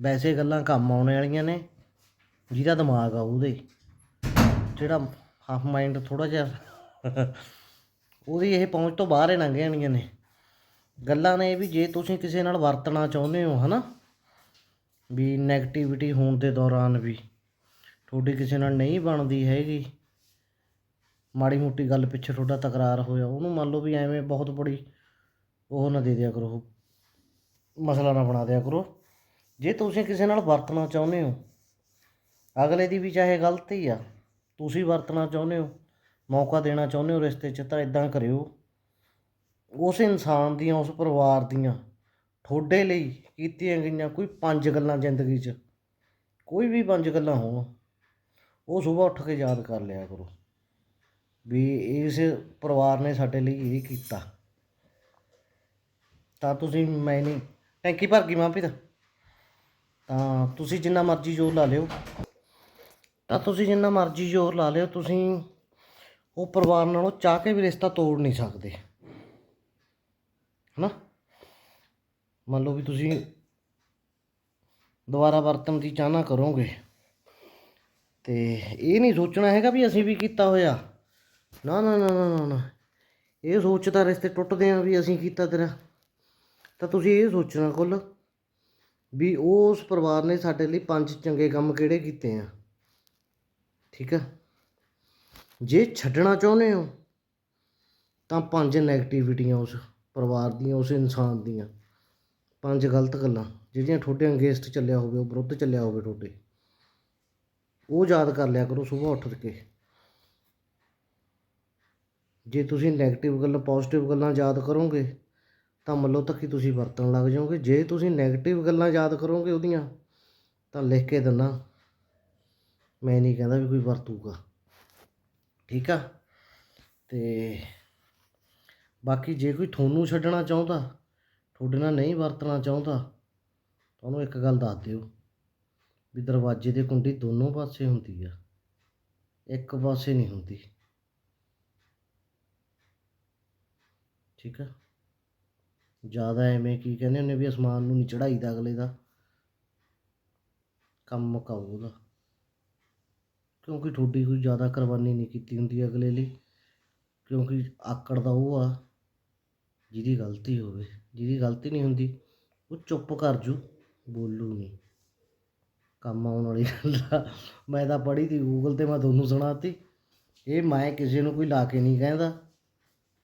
ਵੈਸੇ ਗੱਲਾਂ ਕੰਮ ਆਉਣ ਵਾਲੀਆਂ ਨੇ। ਜਿਹਦਾ ਦਿਮਾਗ ਆ ਉਹਦੇ। ਜਿਹੜਾ ਹਾਫ ਮਾਈਂਡ ਥੋੜਾ ਜਿਹਾ, ਉਹਦੀ ਇਹ ਪਹੁੰਚ ਤੋਂ ਬਾਹਰ ਹੀ ਲੰਘ ਜਾਣੀਆਂ ਨੇ। ਗੱਲਾਂ ਨੇ ਵੀ ਜੇ ਤੁਸੀਂ ਕਿਸੇ ਨਾਲ ਵਰਤਣਾ ਚਾਹੁੰਦੇ ਹੋ, ਹਨਾ? ਵੀ 네ਗੇਟਿਵਿਟੀ ਹੋਣ ਦੇ ਦੌਰਾਨ ਵੀ। ਤੁਹਾਡੀ ਕਿਸੇ ਨਾਲ ਨਹੀਂ ਬਣਦੀ ਹੈਗੀ। ਮਾੜੀ ਮੋਟੀ ਗੱਲ ਪਿੱਛੇ ਤੁਹਾਡਾ ਤਕਰਾਰ ਹੋਇਆ, ਉਹਨੂੰ ਮੰਨ ਲਓ ਵੀ ਐਵੇਂ ਬਹੁਤ ਬੜੀ ਉਹ ਨਾ ਦੇ ਦਿਆ ਕਰੋ। ਮਸਲਾ ਨਾ ਬਣਾ ਦਿਆ ਕਰੋ। ਜੇ ਤੁਸੀਂ ਕਿਸੇ ਨਾਲ ਵਰਤਣਾ ਚਾਹੁੰਦੇ ਹੋ, ਅਗਲੇ ਦੀ ਵੀ ਚਾਹੇ ਗਲਤੀ ਆ, ਤੁਸੀਂ ਵਰਤਣਾ ਚਾਹੁੰਦੇ ਹੋ, ਮੌਕਾ ਦੇਣਾ ਚਾਹੁੰਦੇ ਹੋ ਰਿਸ਼ਤੇ 'ਚ, ਤਾਂ ਇਦਾਂ ਕਰਿਓ। ਉਸ ਇਨਸਾਨ ਦੀਆਂ, ਉਸ ਪਰਿਵਾਰ ਦੀਆਂ, ਤੁਹਾਡੇ ਲਈ ਕੀਤੀਆਂ ਗਈਆਂ ਕੋਈ ਪੰਜ ਗੱਲਾਂ ਜ਼ਿੰਦਗੀ 'ਚ, ਕੋਈ ਵੀ ਪੰਜ ਗੱਲਾਂ ਹੋਣ, ਉਹ ਸਵੇਰ ਉੱਠ ਕੇ ਯਾਦ ਕਰ ਲਿਆ ਕਰੋ ਵੀ ਇਸ ਪਰਿਵਾਰ ਨੇ ਸਾਡੇ ਲਈ ਇਹ ਕੀਤਾ। ਤਾਂ ਤੁਸੀਂ ਮੈਂ ਨਹੀਂ, ਟੈਂਕੀ ਭਰ ਗਈ ਮਾਂ ਪਿਤਾ? ਤਾਂ ਤੁਸੀਂ ਜਿੰਨਾ ਮਰਜ਼ੀ ਜ਼ੋਰ ਲਾ ਲਿਓ। ਤਾਂ ਤੁਸੀਂ ਜਿੰਨਾ ਮਰਜ਼ੀ ਜ਼ੋਰ ਲਾ ਲਿਓ ਤੁਸੀਂ ਉਹ ਪਰਿਵਾਰ ਨਾਲੋਂ ਚਾਹ ਕੇ ਵੀ ਰਿਸ਼ਤਾ ਤੋੜ ਨਹੀਂ ਸਕਦੇ। ਹਨਾ? ਮੰਨ ਲਓ ਵੀ ਤੁਸੀਂ ਦੁਬਾਰਾ ਵਰਤਨ ਦੀ ਚਾਹਨਾ ਕਰੋਗੇ। ਤੇ ਇਹ ਨਹੀਂ ਸੋਚਣਾ ਹੈਗਾ ਵੀ ਅਸੀਂ ਵੀ ਕੀਤਾ ਹੋਇਆ। ਨਾ ਨਾ ਨਾ ਨਾ ਨਾ, ਇਹ ਸੋਚਦਾ ਰਿਸ਼ਤੇ ਟੁੱਟਦੇ ਆ ਵੀ ਅਸੀਂ ਕੀਤਾ ਤੇਰਾ। ਤਾਂ ਤੁਸੀਂ ਇਹ ਸੋਚਣਾ ਕੁੱਲ। ਵੀ ਉਸ ਪਰਿਵਾਰ ਨੇ ਸਾਡੇ ਲਈ ਪੰਜ ਚੰਗੇ ਕੰਮ ਕਿਹੜੇ ਕੀਤੇ ਆ? ਠੀਕ ਆ? ਜੇ ਛੱਡਣਾ ਚਾਹੁੰਦੇ ਹੋ, ਤਾਂ ਪੰਜ ਨੈਗੇਟਿਵਿਟੀਆਂ ਉਸ ਪਰਿਵਾਰ ਦੀਆਂ, ਉਸ ਇਨਸਾਨ ਦੀਆਂ। ਪੰਜ ਗਲਤ ਗੱਲਾਂ, ਜਿਹੜੀਆਂ ਤੁਹਾਡੇ ਅੰਗੇਸਟ ਚੱਲਿਆ ਹੋਵੇ, ਉਹ ਵਿਰੁੱਧ ਚੱਲਿਆ ਹੋਵੇ ਤੁਹਾਡੇ। ਉਹ ਯਾਦ ਕਰ ਲਿਆ ਕਰੋ ਸਵੇਰ ਉੱਠ ਕੇ। ਜੇ ਤੁਸੀਂ 네ਗੇਟਿਵ ਗੱਲਾਂ ਪੋਜ਼ਿਟਿਵ ਗੱਲਾਂ ਯਾਦ ਕਰੋਗੇ ਤਾਂ ਮੱਲੋ ਤੱਕ ਤੁਸੀਂ ਵਰਤਣ ਲੱਗ ਜਾਓਗੇ। ਜੇ ਤੁਸੀਂ 네ਗੇਟਿਵ ਗੱਲਾਂ ਯਾਦ ਕਰੋਗੇ ਉਹਦੀਆਂ, ਤਾਂ ਲਿਖ ਕੇ ਦਿੰਨਾ। ਮੈਂ ਨਹੀਂ ਕਹਿੰਦਾ ਵੀ ਕੋਈ ਵਰਤੂਗਾ। ਠੀਕ ਆ? ਤੇ ਬਾਕੀ ਜੇ ਕੋਈ ਤੁਹਾਨੂੰ ਛੱਡਣਾ ਚਾਹੁੰਦਾ, ਤੁਹਾਡੇ ਨਾਲ ਨਹੀਂ ਵਰਤਣਾ ਚਾਹੁੰਦਾ, ਤੁਹਾਨੂੰ ਇੱਕ ਗੱਲ ਦੱਸ ਦਿਓ ਵੀ ਦਰਵਾਜ਼ੇ ਦੀ ਕੁੰਡੀ ਦੋਨੋਂ ਪਾਸੇ ਹੁੰਦੀ ਆ। ਇੱਕ ਪਾਸੇ ਨਹੀਂ ਹੁੰਦੀ। ਠੀਕ ਆ? ਜ਼ਿਆਦਾ ਐਵੇਂ ਕੀ ਕਹਿੰਦੇ ਹੁੰਦੇ ਵੀ ਅਸਮਾਨ ਨੂੰ ਨਹੀਂ ਚੜਾਈਦਾ ਅਗਲੇ ਦਾ। ਕੰਮ ਮੁਕਾਓ ਉਹਦਾ। ਕਿਉਂਕਿ ਤੁਹਾਡੀ ਕੋਈ ਜ਼ਿਆਦਾ ਕੁਰਬਾਨੀ ਨਹੀਂ ਕੀਤੀ ਹੁੰਦੀ ਅਗਲੇ ਲਈ। ਕਿਉਂਕਿ ਆਕੜ ਦਾ ਉਹ ਆ, ਜਿਹਦੀ ਗਲਤੀ ਹੋਵੇ। ਜਿਹਦੀ ਗਲਤੀ ਨਹੀਂ ਹੁੰਦੀ, ਉਹ ਚੁੱਪ ਕਰ ਜੂ, ਬੋਲੂ ਨਹੀਂ। ਕੰਮ ਆਉਣ ਵਾਲੀ ਗੱਲ ਆ। ਮੈਂ ਤਾਂ ਪੜ੍ਹੀ ਤੀ ਗੂਗਲ ਤੇ ਮੈਂ ਤੁਹਾਨੂੰ ਸੁਣਾਤੀ। ਇਹ ਮੈਂ ਕਿਸੇ ਨੂੰ ਕੋਈ ਲਾ ਕੇ ਨਹੀਂ ਕਹਿੰਦਾ।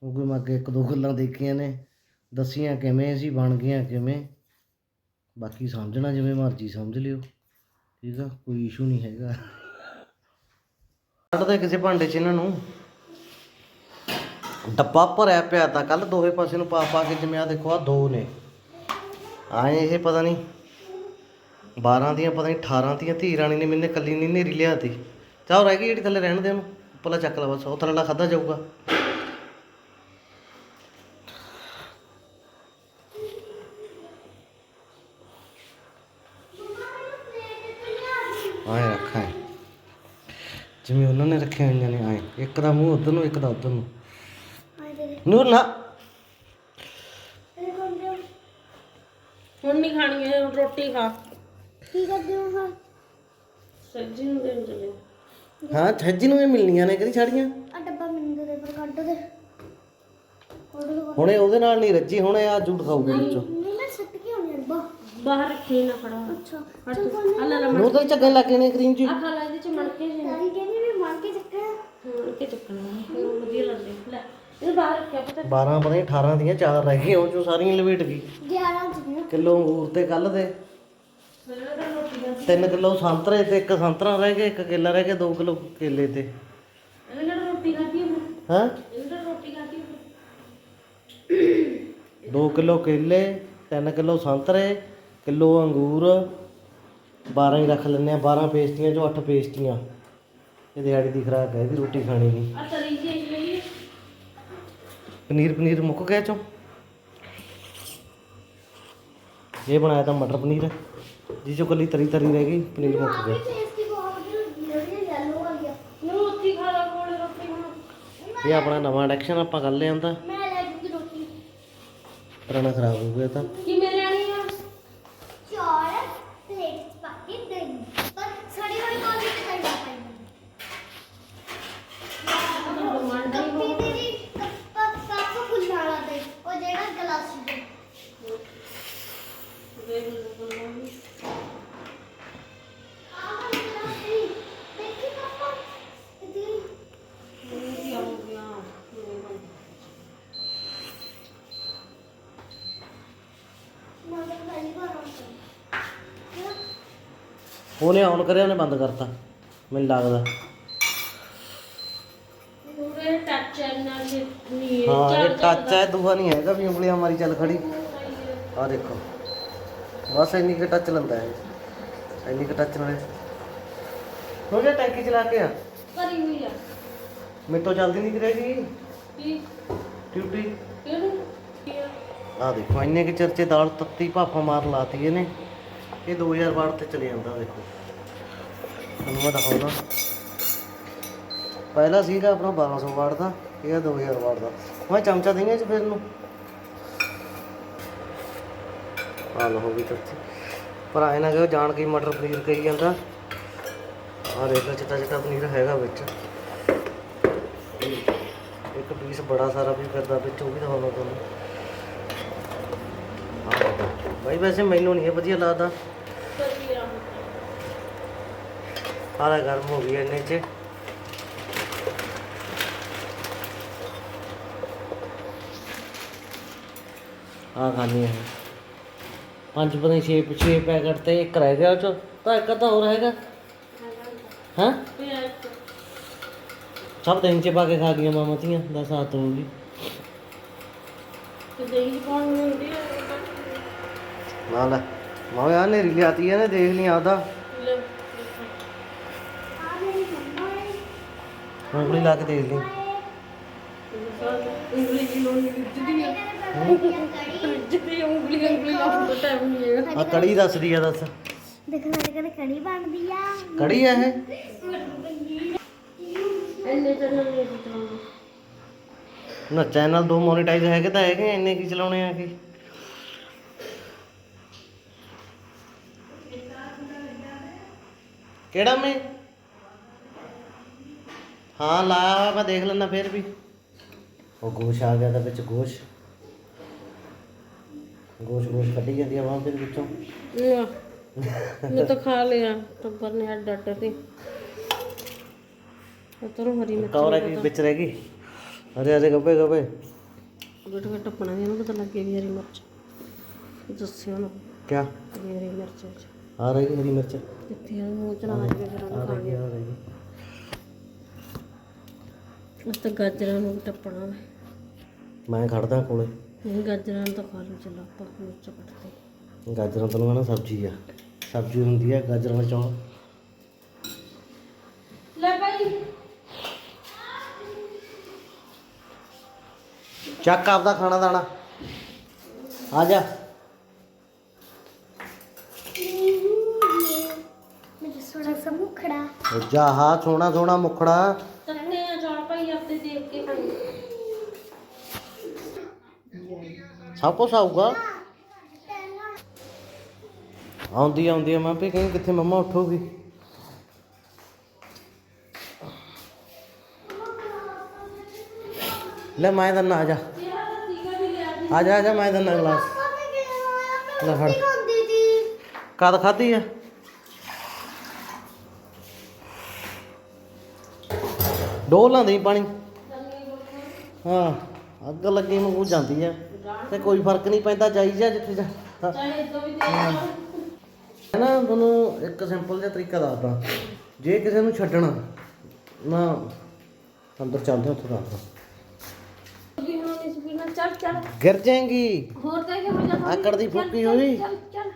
ਕਿਉਂਕਿ ਮੈਂ ਅੱਗੇ ਇੱਕ ਦੋ ਗੱਲਾਂ ਦੇਖੀਆਂ ਨੇ। ਦੱਸੀਆਂ ਕਿਵੇਂ ਸੀ, ਬਣ ਗਈਆਂ ਕਿਵੇਂ, ਬਾਕੀ ਸਮਝਣਾ ਜਿਵੇਂ ਮਰਜ਼ੀ ਸਮਝ ਲਿਓ, ਠੀਕ ਆ, ਕੋਈ ਇਸ਼ੂ ਨਹੀਂ ਹੈਗਾ। ਕੱਢਦੇ ਕਿਸੇ ਭਾਂਡੇ 'ਚ ਇਹਨਾਂ ਨੂੰ। ਡੱਬਾ ਭਰਿਆ ਪਿਆ ਤਾਂ ਕੱਲ ਦੋਵੇਂ ਪਾਸੇ ਨੂੰ ਪਾ ਪਾ ਕੇ ਜਿਵੇਂ ਆ ਦੇਖੋ ਆ ਦੋ ਨੇ। ਆਏ ਇਹ ਪਤਾ ਨਹੀਂ 12 ਦੀਆਂ, ਪਤਾ ਨਹੀਂ 18 ਦੀਆਂ, ਧੀ ਰਾਣੀ ਨੇ ਮੈਨੇ ਕੱਲੀ ਨਹੀਂ ਨੇਰੀ ਲਿਆਤੀ। ਚਾਹ ਰਹਿ ਗਈ ਜਿਹੜੀ ਥੱਲੇ ਰਹਿਣ ਦੇ ਉਹਨੂੰ, ਉੱਪਰਲਾ ਚੱਕ ਲਾ ਬਸ, ਉਹ ਥੱਲੇ ਲਾ ਖਾਦਾ ਜਾਊਗਾ ਆਏ ਰੱਖਾਂ ਜਿਵੇਂ ਉਹਨਾਂ ਨੇ ਰੱਖੀਆਂ ਹੋਈਆਂ ਨੇ ਆਏ। ਇੱਕ ਦਾ ਮੂੰਹ ਉਧਰ ਨੂੰ ਇੱਕ ਦਾ ਉਧਰ ਨੂੰ। ਨੂਰ ਨਾ। ਹੁਣ ਨਹੀਂ ਖਾਣੀ ਹੈ ਹੁਣ ਰੋਟੀ ਖਾ। ਕੀ ਕਰਦੇ ਹੋ ਹਾਂ ਸੱਜੀ ਨੂੰ ਦੇਣ ਚੱਲੇ। ਹਾਂ ਛੱਜੀ ਨੂੰ ਵੀ ਮਿਲਣੀਆਂ ਨੇ ਕਿਹਦੀ ਛਾੜੀਆਂ ਆ ਡੱਬਾ ਮੈਨੂੰ ਦੇ ਪਰ ਕੱਢ ਦੇ। ਹੁਣੇ ਉਹਦੇ ਨਾਲ ਨਹੀਂ ਰੱਜੀ ਹੁਣੇ ਆ ਜੂਠ ਖਾਊਗੀ ਵਿੱਚੋਂ। ਨਹੀਂ ਮੈਂ ਸੱਟ ਕੇ ਆਉਣੀ ਡੱਬਾ। ਬਾਹਰ ਰੱਖੀ ਨਾ ਖੜਾ ਅੱਛਾ ਅੱਲਾ ਲਾ ਨੂਰ ਤਾਂ ਚੱਗਣ ਲੱਗੇ ਨੇ ਕਰੀਮ ਜੀ ਆ ਖਾ ਲੈ ਇਹਦੇ ਚ ਮਣ ਕੇ ਜੇ ਦਾਦੀ ਕਹਿੰਦੀ ਵੀ ਮਾਰ ਕੇ ਚੱਕਰ ਮਣ ਕੇ ਚੱਕਣਾ ਮੈਨੂੰ ਵਧੀਆ ਲੱਗਦੇ ਲੈ ਇਹ ਬਾਹਰ ਰੱਖਿਆ ਪਤਾ 12 ਪਤਾ ਨਹੀਂ 18 ਦੀਆਂ ਚਾਰ ਰਹਿ ਗਈਆਂ ਉਹ ਚੋਂ ਸਾਰੀਆਂ ਲਪੇਟ ਗਈ। 11 ਚ ਕਿਲੋ ਅੰਗੂਰ ਤੇ ਕੱਲ ਦੇ। 3 ਕਿਲੋ ਸੰਤਰੇ ਤੇ ਇੱਕ ਸੰਤਰਾ ਰਹਿ ਗਿਆ ਇੱਕ ਕੇਲਾ ਰਹਿ ਗਿਆ 2 ਕਿਲੋ ਕੇਲੇ ਤੇ। ਇਹਨੇ ਨਾਲ ਰੋਟੀ ਖਾਧੀ ਹੈ ਹਾਂ? ਇਹਨੇ ਨਾਲ ਰੋਟੀ ਖਾਧੀ ਹੈ 2 ਕਿਲੋ ਕੇਲੇ 3 ਕਿਲੋ ਸੰਤਰੇ ਕਿਲੋ ਅੰਗੂਰ। 12 ਹੀ ਰੱਖ ਲੈਂਦੇ ਆ 12 ਪੇਸਟੀਆਂ ਚੋਂ 8 ਪੇਸਟੀਆਂ। ਇਹ ਦਿਹਾੜੀ ਦੀ ਖਰਾਕ ਹੈ ਇਹਦੀ ਰੋਟੀ ਖਾਣੀ ਨਹੀਂ। ਆ ਤਰੀ ਜੀ ਇਸ ਲਈ ਪਨੀਰ ਪਨੀਰ ਮੁੱਕ ਗਿਆ ਚੋਂ। ਇਹ ਬਣਾਇਆ ਤਾਂ ਮਟਰ ਪਨੀਰ। ਜਿਸ ਚੋਂ ਕੱਲੀ ਤਰੀ ਤਰੀ ਰਹਿ ਗਈ ਪਨੀਰ ਮੁੱਕ ਗਿਆ। ਇਹ ਆਪਣਾ ਨਵਾਂ ਐਡੈਕਸ਼ਨ ਆਪਾਂ ਕਰ ਲਿਆ ਹੁੰਦਾ। ਮੈਂ ਲੈ ਜੂਗੀ ਰੋਟੀ। ਪੁਰਾਣਾ ਖਰਾਬ ਹੋ ਗਿਆ ਤਾਂ। ਉਹਨੇ ਆਨ ਕਰਿਆ ਉਹਨੇ ਬੰਦ ਕਰਤਾ। ਮੈਨੂੰ ਲੱਗਦਾ। ਪੂਰੇ ਟੱਚ ਨਾਲ ਨਹੀਂ ਹਾਂ ਇਹ ਟੱਚ ਹੈ ਦੂਆ ਨਹੀਂ ਹੈਗਾ ਵੀ ਉਂਗਲੀਆਂ ਮਾਰੀ ਚੱਲ ਖੜੀ। ਆ ਦੇਖੋ। ਬਸ ਇੰਨੀ ਕੁ ਟੱਚ ਲੰਦਾ ਹੈ ਇੰਨੀ ਕੁ ਟੱਚ ਨਾਲੇ ਹੋ ਗਿਆ ਟੈਂਕੀ ਚਲਾ ਕੇ ਆ? ਕਰੀ ਹੋਈ ਆ। ਮੇਰੇ ਤੋਂ ਜਲਦੀ ਨਹੀਂ ਕਰੇਗੀ ਕੀ? ਡਿਊਟੀ। ਕਿਹਨੂੰ? ਆ ਦੇਖੋ ਇੰਨੇ ਕਿ ਚਰਚੇ ਦਾਲ ਤੱਤੀ ਭਾਫਾ ਮਾਰ ਲਾਤੀ ਇਹਨੇ। ਇਹ 2000 ਵਾਟ ਤੇ ਚਲੇ ਜਾਂਦਾ ਦੇਖੋ ਤੁਹਾਨੂੰ ਮੈਂ ਦਿਖਾਉਣਾ ਪਹਿਲਾ ਸੀਗਾ ਆਪਣਾ 1200 ਵਾਟ ਦਾ, ਇਹ 2000 ਵਾਟ ਦਾ। ਮੈਂ ਚਮਚਾ ਦੇਂਗੇ ਚ ਫਿਰ ਨੂੰ। ਆ ਲਓ ਹੋ ਗਈ ਤੱਤੀ ਪਰ ਆਏ ਨਾ ਕਿ ਜਾਣ ਕੇ ਮਟਰ ਪਨੀਰ ਕਹੀ ਜਾਂਦਾ। ਆ ਦੇਖ ਲਓ, ਚਿੱਟਾ ਚਿੱਟਾ ਪਨੀਰ ਹੈਗਾ ਵਿੱਚ। ਇੱਕ ਪੀਸ ਬੜਾ ਸਾਰਾ ਵੀ ਫਿਰਦਾ ਵਿੱਚ, ਉਹ ਵੀ ਦਿਖਾਉਣਾ ਤੁਹਾਨੂੰ। ਆਹ ਭਾਈ ਵੈਸੇ ਮੈਨੂੰ ਨਹੀਂ ਇਹ ਵਧੀਆ ਲੱਗਦਾ। ਆਲਾ ਗਰਮ ਹੋ ਗਈ ਇੰਨੇ ਚ। ਆ ਖਾਣੀ ਹੈ ਪੰਜ ਪਤਾ ਛੇ ਛੇ ਪੈਕਟ ਤੇ ਇੱਕ ਰਹਿ ਗਿਆ ਉਹ ਚ ਤਾਂ ਇੱਕ ਤਾਂ ਹੋਰ ਹੈਗਾ। ਹਾਂ? ਸਭ ਦਿਨ ਚ ਪਾ ਕੇ ਖਾ ਗਈਆਂ ਮਾਮਾ ਧੀਆਂ ਦਸ ਹੱਥ ਹੋ ਗਈ। ਤੇ ਦੇਖ ਕੌਣ ਨੂੰ ਹੁੰਦੀ। ਆ ਨਾ ਲੈ। ਮਾਂ ਯਾਰ ਨੇ ਲਿਆਤੀ ਹੈ ਨਾ ਦੇਖ ਨਹੀਂ ਆਦਾ ਲੈ। ਆ ਮੇਰੀ ਮੰਮਾ ਹੈ ਉਂਗਲੀ ਲਾ ਕੇ ਦੇਖ ਲਈ। ਉਂਗਲੀ ਦੀ ਲੋਣੀ ਜਿੱਦੀ ਆ। ਜਿੱਦੀ ਉਂਗਲੀ ਉਂਗਲੀ ਲਾਉਣ ਦਾ ਟਾਈਮ ਨਹੀਂ ਹੈਗਾ। ਆ ਕੜੀ ਦੱਸਦੀ ਆ ਦੱਸ। ਦੇਖ ਸਾਡੇ ਘਰੇ ਕੜੀ ਬਣਦੀ ਆ। ਕੜੀ ਆ ਇਹ? ਇੰਨੇ ਚੈਨਲ ਨਹੀਂ ਚਲਾਉਂਦੇ ਨਾ ਚੈਨਲ ਦੋ ਮੋਨੇਟਾਈਜ਼ ਹੈਗੇ ਤਾਂ ਹੈਗੇ ਇੰਨੇ ਕੀ ਚਲਾਉਣੇ ਆ ਕੀ ਕਿਹੜਾ ਮੈਂ? ਹਾਂ ਲਾਇਆ ਮੈਂ ਦੇਖ ਲੈਣਾ ਫਿਰ ਵੀ। ਉਹ ਗੋਸ਼ ਆ ਗਿਆ ਤਾਂ ਵਿੱਚ ਗੋਸ਼। ਗੋਸ਼ ਗੋਸ਼ ਕੱਢੀ ਜਾਂਦੀ ਆ ਵਾਂ ਫਿਰ ਵਿੱਚੋਂ। ਨਾ ਮੈਂ ਤਾਂ ਖਾ ਲਿਆ ਟੱਬਰ ਨੇ ਅੱਡ ਅੱਡ ਤੇ। ਉਤਰੋਂ ਹਰੀ ਮਿਰਚ ਕੌਰ ਕੀ ਵਿੱਚ ਰਹਿ ਗਈ। ਅਰੇ ਅਰੇ ਗੱਬੇ ਗੱਬੇ। ਗੱਟ ਗੱਟ ਟੱਪਣਾ ਇਹਨੂੰ ਪਤਾ ਲੱਗੇ ਵੀ ਹਰੀ ਮਿਰਚ। ਦੱਸਿਓ ਨਾ ਵੀ ਹਰੀ ਮਿਰਚ ਵਿੱਚ। ਆ ਰਹੀ ਹਰੀ ਮਿਰਚ? ਕਿੱਥੇ ਆ ਮੂੰਹ ਚ ਨਾ ਆ ਜਾਵੇ ਫਿਰ ਉਹਨੂੰ ਆ ਰਹੀ ਆ ਰਹੀ ਉਸ ਤਾਂ ਗਾਜਰਾਂ ਨੂੰ ਟੱਪਣਾ। ਮੈਂ। ਖੜਦਾ ਕੋਲੇ। ਨਹੀਂ ਗਾਜਰਾਂ ਨੂੰ ਤਾਂ ਖਾ ਲਓ ਚੱਲ ਆਪਾਂ ਮਿਰਚ ਕੱਟਦੇ। ਗਾਜਰਾਂ ਤੋਂ ਨਾ ਸਬਜ਼ੀ ਆ। ਸਬਜ਼ੀ ਹੁੰਦੀ ਆ ਗਾਜਰਾਂ ਦਾ ਚੌਲ ਲੈ ਭਾਈ। ਚੱਕ ਆਪਦਾ ਖਾਣਾ ਦਾਣਾ। ਆ ਜਾ। ਮੇਰਾ ਸੋਹਣਾ ਸਾ ਮੁਖੜਾ ਉਹ ਜਾ ਹਾ ਸੋਹਣਾ ਸੋਹਣਾ ਮੁਖੜਾ ਚੱਲੇ ਆ ਚੌਲ ਭਾਈ ਆਪੇ ਦੇਖ ਕੇ ਖਾਈ ਸਭ ਕੁਛ ਆਊਗਾ ਆਉਂਦੀ ਆਉਂਦੀ ਆ ਮੈਂ ਵੀ ਕਹੀਂ ਕਿੱਥੇ ਮੰਮਾ ਉੱਠੋਗੀ ਲੈ ਮੈਂ ਦੰਨਾ ਆ ਜਾ ਆ ਜਾ ਆ ਜਾ ਮੈਂ ਦੰਨਾ ਗਲਾਸ ਲੈ ਫੜ ਹੁੰਦੀ ਸੀ ਕਦ ਖਾਧੀ ਆ ਡੋਲਾਂ ਦੇ ਪਾਣੀ। ਹਾਂ ਅੱਗ ਲੱਗੀ ਨੂੰ ਜਾਂਦੀ ਆ। ਤੇ ਕੋਈ ਫ਼ਰਕ ਨਹੀਂ ਪੈਂਦਾ ਜਾਈ ਜਾ ਜਿੱਥੇ ਜਾ ਹਾਂ। ਮੈਂ ਨਾ ਤੁਹਾਨੂੰ ਇੱਕ ਸਿੰਪਲ ਜਿਹਾ ਤਰੀਕਾ ਦੱਸਦਾ। ਜੇ ਕਿਸੇ ਨੂੰ ਛੱਡਣਾ ਨਾ ਅੰਦਰ ਚੱਲਦੇ ਉੱਥੇ ਦੱਸਦਾ ਚੱਲ ਚੱਲ। ਗਿਰ ਜਾਏਗੀ। ਹੋਰ ਤਾਂ ਕੀ ਹੋ ਜਾ ਆਕੜ ਦੀ ਫੂਕੀ ਹੋਈ। ਚੱਲ ਚੱਲ।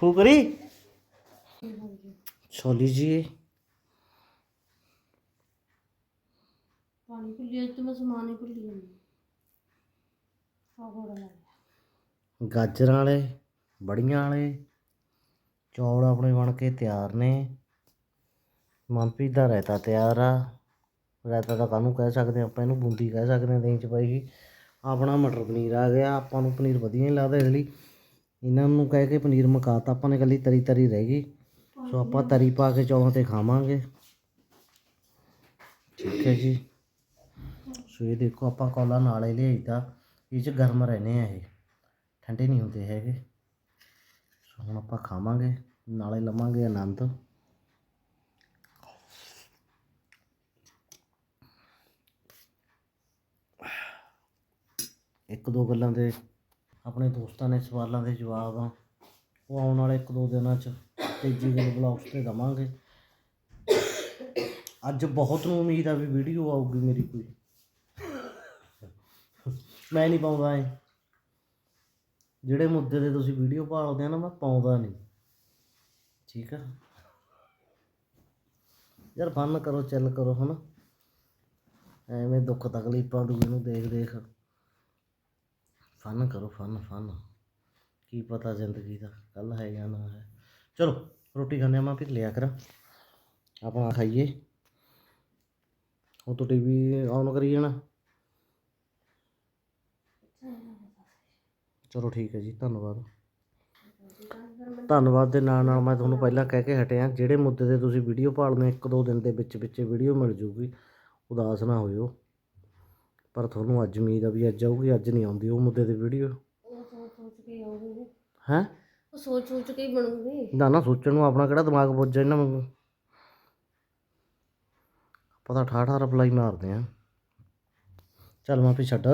ਫੂਕਰੀ? ਛੋਲੀ ਜੀ। ਪਾਣੀ ਭੁੱਲੀ ਅੱਜ ਤਾਂ ਮੈਂ ਸਮਾਨ ਹੀ ਭੁੱਲੀ ਜਾਂਦੀ ਆ ਹੋਰ ਲੈ ਗਾਜਰਾਂ ਵਾਲੇ, ਬੜੀਆਂ ਵਾਲੇ, ਚੌਲ ਆਪਣੇ ਬਣ ਕੇ ਤਿਆਰ ਨੇ। ਮਨਪ੍ਰੀਤ ਦਾ ਰਾਇਤਾ ਤਿਆਰ ਆ। ਰਾਇਤਾ ਤਾਂ ਕਾਹਨੂੰ ਕਹਿ ਸਕਦੇ ਆਪਾਂ ਇਹਨੂੰ ਬੂੰਦੀ ਕਹਿ ਸਕਦੇ ਹਾਂ ਦਹੀਂ ਚ ਪਾਈ ਗਈ ਆਪਣਾ ਮਟਰ ਪਨੀਰ ਆ ਗਿਆ, ਆਪਾਂ ਨੂੰ ਪਨੀਰ ਵਧੀਆ ਨਹੀਂ ਲੱਗਦਾ ਇਸ ਲਈ। ਇਹਨਾਂ ਨੂੰ ਕਹਿ ਕੇ ਪਨੀਰ ਮਕਾਤਾ ਆਪਾਂ ਨੇ ਇਕੱਲੀ ਤਰੀ ਤਰੀ ਰਹਿ ਗਈ। ਸੋ ਆਪਾਂ ਤਰੀ ਪਾ ਕੇ ਚੌਲਾਂ ਤੇ ਖਾਵਾਂਗੇ। ਠੀਕ ਹੈ ਜੀ। ਸੋ ਇਹ ਦੇਖੋ ਆਪਾਂ ਕੌਲਾ ਨਾਲੇ ਲਿਆਈਦਾ, ਇਹ ਚ ਗਰਮ ਰਹਿੰਦੇ ਆ ਇਹ। ਠੰਡੇ ਨਹੀਂ ਹੁੰਦੇ ਹੈਗੇ। ਸੋ ਹੁਣ ਆਪਾਂ ਖਾਵਾਂਗੇ, ਨਾਲੇ ਲਵਾਂਗੇ ਆਨੰਦ। ਇੱਕ ਦੋ ਗੱਲਾਂ ਦੇ ਆਪਣੇ ਦੋਸਤਾਂ ਨੇ ਸਵਾਲਾਂ ਦੇ ਜਵਾਬ ਉਹ ਆਉਣ ਵਾਲੇ ਇੱਕ ਦੋ ਦਿਨਾਂ ਚ ਤੇਜੀ ਗੱਲ ਬਲੌਗਸ ਤੇ ਦਵਾਂਗੇ। ਅੱਜ ਬਹੁਤ ਨੂੰ ਉਮੀਦ ਆ ਵੀ ਵੀਡੀਓ ਆਊਗੀ ਮੇਰੀ ਕੋਈ। ਮੈਂ ਨਹੀਂ ਪਾਉਂਦਾ ਐ। ਜਿਹੜੇ ਮੁੱਦੇ ਤੇ ਤੁਸੀਂ ਵੀਡੀਓ ਭਾਲਦੇ ਆ ਨਾ, ਮੈਂ ਪਾਉਂਦਾ ਨਹੀਂ। ਠੀਕ ਆ? ਯਾਰ ਫਨ ਕਰੋ ਚੱਲ ਕਰੋ, ਹਨਾ? ਐਵੇਂ ਦੁੱਖ ਤਕਲੀਫਾਂ ਦੂਜੇ ਨੂੰ ਦੇਖ ਦੇਖ। ਫਨ ਕਰੋ ਫਨ ਫਨ ਕੀ ਪਤਾ ਜ਼ਿੰਦਗੀ ਦਾ ਕੱਲ ਹੈ ਜਾਂ ਨਾ ਹੈ। ਚਲੋ, ਰੋਟੀ ਖਾਣੇ ਆ, ਮੈਂ ਫਿਰ ਲਿਆ ਕਰਾਂ। ਆਪਣਾ ਖਾਈਏ। ਉਹ ਤੋਂ ਟੀਵੀ ਆਨ ਕਰੀ ਜਾਣਾ ਚਲੋ ਠੀਕ ਹੈ ਜੀ ਧੰਨਵਾਦ। ਧੰਨਵਾਦ ਦੇ ਨਾਲ ਨਾਲ ਮੈਂ ਤੁਹਾਨੂੰ ਪਹਿਲਾਂ ਕਹਿ ਕੇ ਹਟਿਆ ਜਿਹੜੇ ਮੁੱਦੇ ਤੇ ਤੁਸੀਂ ਵੀਡੀਓ ਭਾਲਦੇ ਇੱਕ ਦੋ ਦਿਨ ਦੇ ਵਿੱਚ ਵਿੱਚ ਵੀਡੀਓ ਮਿਲ ਜੂਗੀ ਉਦਾਸ ਨਾ ਹੋਇਓ। ਪਰ ਤੁਹਾਨੂੰ ਅੱਜ ਉਮੀਦ ਆ ਵੀ ਅੱਜ ਆਊਗੀ ਅੱਜ ਨਹੀਂ ਆਉਂਦੀ ਉਹ ਮੁੱਦੇ ਤੇ ਵੀਡੀਓ। ਉਹ ਸੋਚ ਸੋਚ ਕੇ ਆਉਗੀ ਹੈ? ਉਹ ਸੋਚ ਸੋਚ ਕੇ ਹੀ ਬਣੂਗੀ। ਨਾ ਨਾ ਸੋਚਣ ਨੂੰ ਆਪਣਾ ਕਿਹੜਾ ਦਿਮਾਗ ਪੁੱਜਾ ਇਹਨਾਂ ਵਾਂਗੂ? ਪਤਾ ਠਾਠਾ ਰਿਪਲਾਈ ਮਾਰਦੇ ਆ ਚੱਲ ਮਾਪੀ ਛੱਡ।